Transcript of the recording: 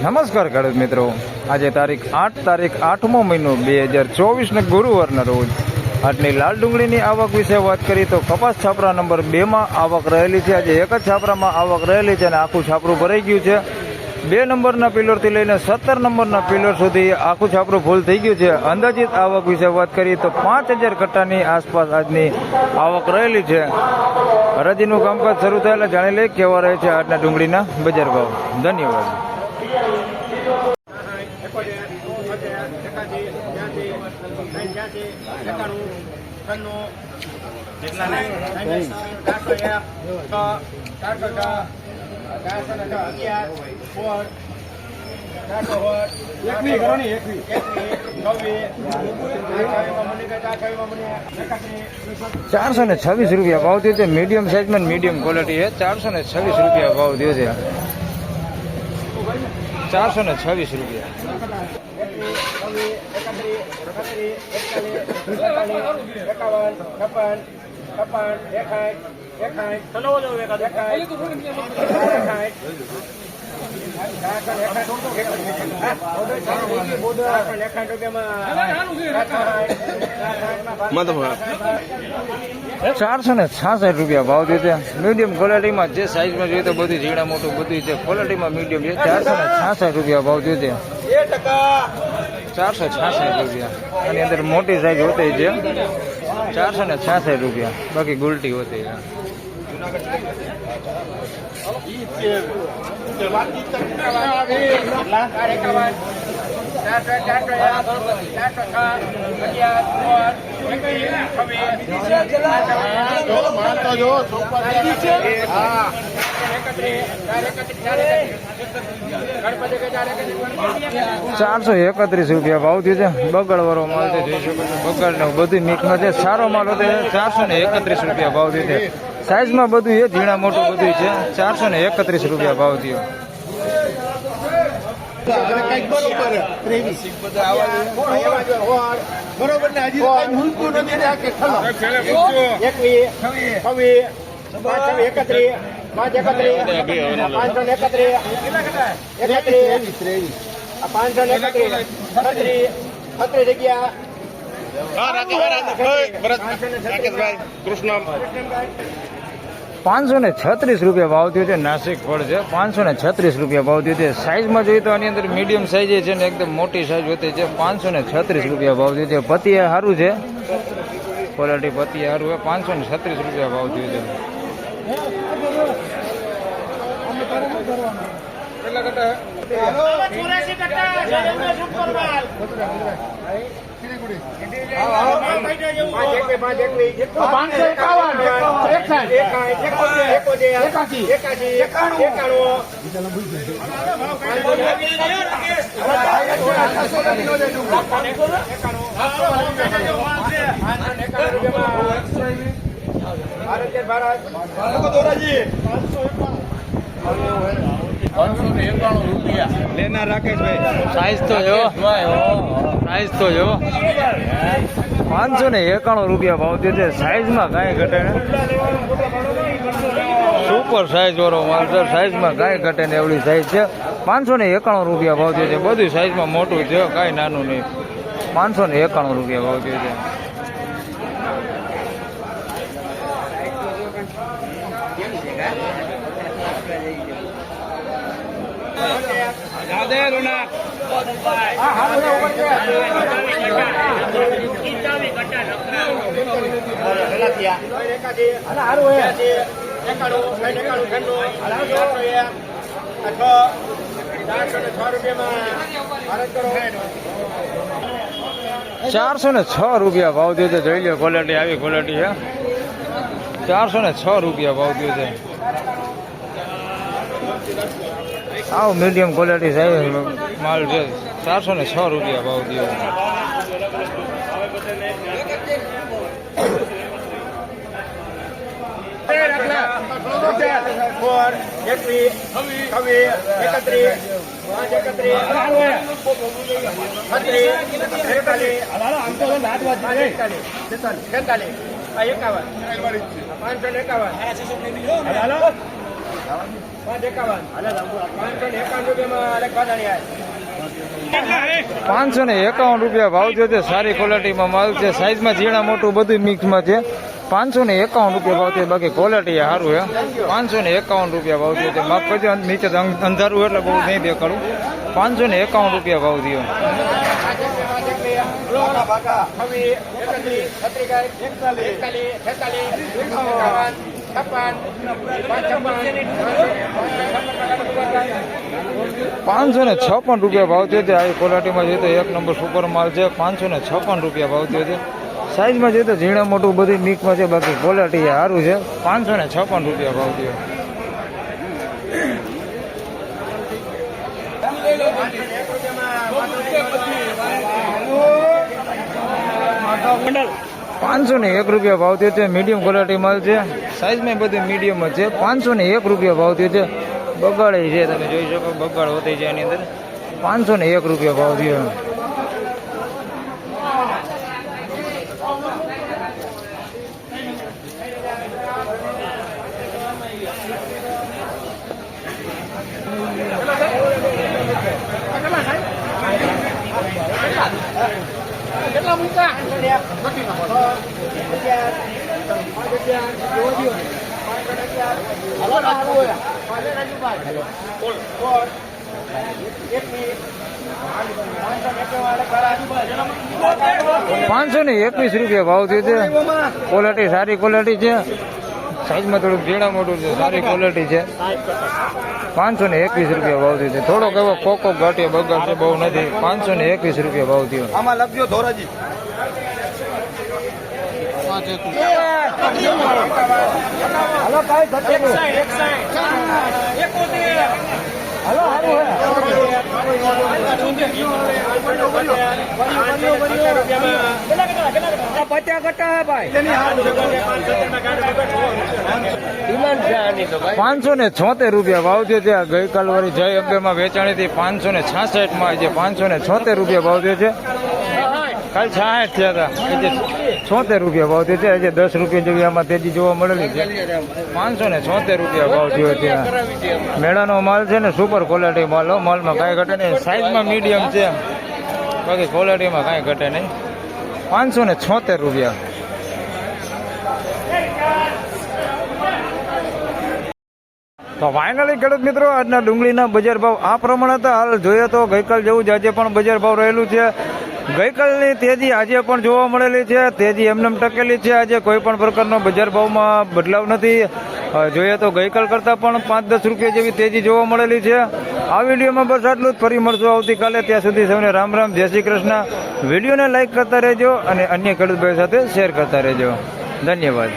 નમસ્કાર ખેડૂત મિત્રો. આજે તારીખ આઠ તારીખ આઠમો મહિનો બે હજાર ચોવીસને ગુરુવારના રોજ આજની લાલ ડુંગળીની આવક વિશે વાત કરીએ તો કપાસ છાપરા નંબર બેમાં આવક રહેલી છે. આજે એક જ છાપરામાં આવક રહેલી છે અને આખું છાપરું ભરાઈ ગયું છે. બે નંબરના પિલરથી લઈને સત્તર નંબરના પિલર સુધી આખું છાપરું ફૂલ થઈ ગયું છે. અંદાજિત આવક વિશે વાત કરીએ તો પાંચ હજાર કટ્ટાની આસપાસ આજની આવક રહેલી છે. હરાજીનું કામકાજ શરૂ થયેલા જાણી લઈએ કેવા રહે છે આજના ડુંગળીના બજાર ભાવ. ધન્યવાદ. ચારસો ને છવ્વીસ રૂપિયા ભાવ થયો છે. મીડિયમ સાઇઝમાં મીડિયમ ક્વોલિટી છે. ચારસો ને છવ્વીસ રૂપિયા ભાવ થયો છે. ચારસો ને છવ્વીસ રૂપિયા ચારસો ને છાસઠ રૂપિયા ભાવ થયો મીડિયમ ક્વોલિટીમાં જે સાઇઝમાં જોઈએ તો બધું ઝીણા મોટું, બધું છે ક્વોલિટીમાં મીડિયમ છે, ચારસો ને છાસઠ રૂપિયા ભાવ થયો ચારસો છાસઠ રૂપિયા. આની અંદર મોટી સાઈઝ હોતી છે. ચારસો ને છાસઠ રૂપિયા. બાકી ગુલટી હોતી ચારસો એકત્રીસ રૂપિયા ભાવ થયો છે. બગડ વાળો માલ છે બગડ ને બધું મિક્સમાં છે સારો માલ હતો, ચારસો ને એકત્રીસ રૂપિયા ભાવ થયો છે. સાઈઝમાં બધું એ ઝીણા મોટું બધું છે. ચારસો ને એકત્રીસ રૂપિયા ભાવ થયો. પાંચસો ને એકત્રીસ એકત્રીસ આ પાંચસો ને એકત્રીસ છત્રીસ છત્રીસ જગ્યા પાંચસો ને છત્રીસ રૂપિયા ભાવ થયો છે, નાસિક ફળ છે. પાંચસો ને છત્રીસ રૂપિયા ભાવ થયો છે. સાઈઝમાં જોઈએ તો આની અંદર મીડિયમ સાઈઝ છે ને એકદમ મોટી સાઈઝ હોતી છે. પાંચસો ને છત્રીસ રૂપિયા ભાવ થયો છે. પતિએ સારું છે? ક્વોલિટી પતિએ સારું છે. પાંચસો ને છત્રીસ રૂપિયા ભાવ થયો છે. પાંચ એકવીસ પાંચ એકવીસ પાંચસો એકાવન, એકસાઠ, એકાઠ, એકોતેર, એકોતેર, એકાશી, ને એકાણું રૂપિયા લેનાર રાકેશભાઈ સાઈઝ તો જો સાઈઝ તો જો. પાંચસો ને એકાણું રૂપિયા ભાવ થયો છે. સાઈઝમાં કાંઈ ઘટે ને? સુપર સાઈઝ વાળો માલ છે. સાઈઝમાં કાંઈ ઘટે ને એવડી સાઈઝ છે. પાંચસો ને એકાણું રૂપિયા ભાવ દે છે. બધું સાઈઝમાં મોટું છે. કાંઈ નાનું નહીં. પાંચસો ને એકાણું રૂપિયા ભાવ દે છે. ઠંડુ ચારસો ને છ રૂપિયા ભાવ દે જોઈ લો ક્વોલિટી આવી ક્વોલિટી છે. ચારસો ને છ રૂપિયા ભાવ દે છે. આવ મીડિયમ ક્વોલિટી સાહેબ માલ છે ચારસો ને છ રૂપિયા ભાવ આ એકાવન. પાંચસો એકાવન. પાંચસો ને એકાવન રૂપિયા ભાવ થયો છે. સારી ક્વોલિટીમાં માલ છે. સાઈઝમાં ઝીણા મોટું બધું મિક્સમાં છે. પાંચસો ને એકાવન રૂપિયા ભાવ થયો બાકી ક્વોલિટી સારું છે. પાંચસો ને એકાવન રૂપિયા ભાવ થયો છે. માફ કરજો નીચે અંધારું એટલે બહુ નહીં દેખાડું. પાંચસો ને એકાવન રૂપિયા ભાવ થયો. પાંચસો ને છપ્પન રૂપિયા ભાવ થયો છે આ ક્વોલિટીમાં જોઈએ તો એક નંબર સુપર માલ છે. પાંચસો ને છપ્પન રૂપિયા ભાવ થયો છે સાઈઝમાં જોઈએ તો ઝીણા મોટું બધું મિક્સમાં છે. બાકી ક્વોલિટી સારું છે. પાંચસો ને છપ્પન રૂપિયા ભાવ થયો પાંચસો ને એક રૂપિયા ભાવ થયો છે. મીડિયમ ક્વોલિટી માલ છે. સાઈઝમાં બધું મીડિયમ જ છે. પાંચસો ને એક રૂપિયા ભાવ થયો છે. બગાડે છે, તમે જોઈ શકો. બગાડ હોતી છે એની અંદર. પાંચસો ને એક રૂપિયા ભાવ થયો કેટલા મૂકા પાંચસો ને એકવીસ રૂપિયા ભાવ થયો છે. ક્વોલિટી સારી ક્વોલિટી છે. સાઈઝમાં થોડુંક ઝીણા મોટું છે, સારી ક્વોલિટી છે. પાંચસો ને એકવીસ રૂપિયા ભાવ થયો છે. થોડોક એવો કોકો ઘાટીએ બગાડ છે, બહુ નથી. પાંચસો ને એકવીસ રૂપિયા ભાવ થયો. આમાં લખજો ધોરાજી હલો કાંઈ ઘટે નહીં હલો સારું હે પચાસ ને છોતેર રૂપિયા ભાવ થયો છે. ગઈકાલ વાળી જય અબ્બેમાં વેચાણી હતી. પાંચસો ને છાસઠમાં આજે પાંચસો ને છોતેર રૂપિયા ભાવ છે. કાલ છાસઠ થયા હતા. છોતેર રૂપિયા ભાવ થયો છે. આજે દસ રૂપિયા જેવી આમાં તેજી જોવા મળેલી છે. પાંચસો ને છોતેર રૂપિયા ભાવ થયો ત્યાં મેળાનો માલ છે ને સુપર ક્વોલિટી માલ. માલમાં કાંઈ ઘટે નહીં. સાઈઝમાં મીડિયમ છે. બાકી ક્વોલિટીમાં કાંઈ ઘટે નહીં. પાંચસો ને છોતેર રૂપિયા. તો ફાઇનલી ખેડૂત મિત્રો, આજના ડુંગળીના બજાર ભાવ આ પ્રમાણે હતા. હાલ જોઈએ તો ગઈકાલ જેવું જ આજે પણ બજાર ભાવ રહેલું છે. ગઈકાલની તેજી આજે પણ જોવા મળેલી છે. તેજી એમનેમ ટકેલી છે. આજે કોઈ પણ પ્રકારનો બજાર ભાવમાં બદલાવ નથી. જોઈએ તો ગઈકાલ કરતાં પણ પાંચ દસ રૂપિયા જેવી તેજી જોવા મળેલી છે. આ વિડીયોમાં બસ આટલું જ. ફરી મળશું આવતીકાલે. ત્યાં સુધી સૌને રામ રામ. જય શ્રી કૃષ્ણ. વિડીયોને લાઇક કરતા રહેજો અને અન્ય ખેડૂત ભાઈ સાથે શેર કરતા રહેજો. ધન્યવાદ.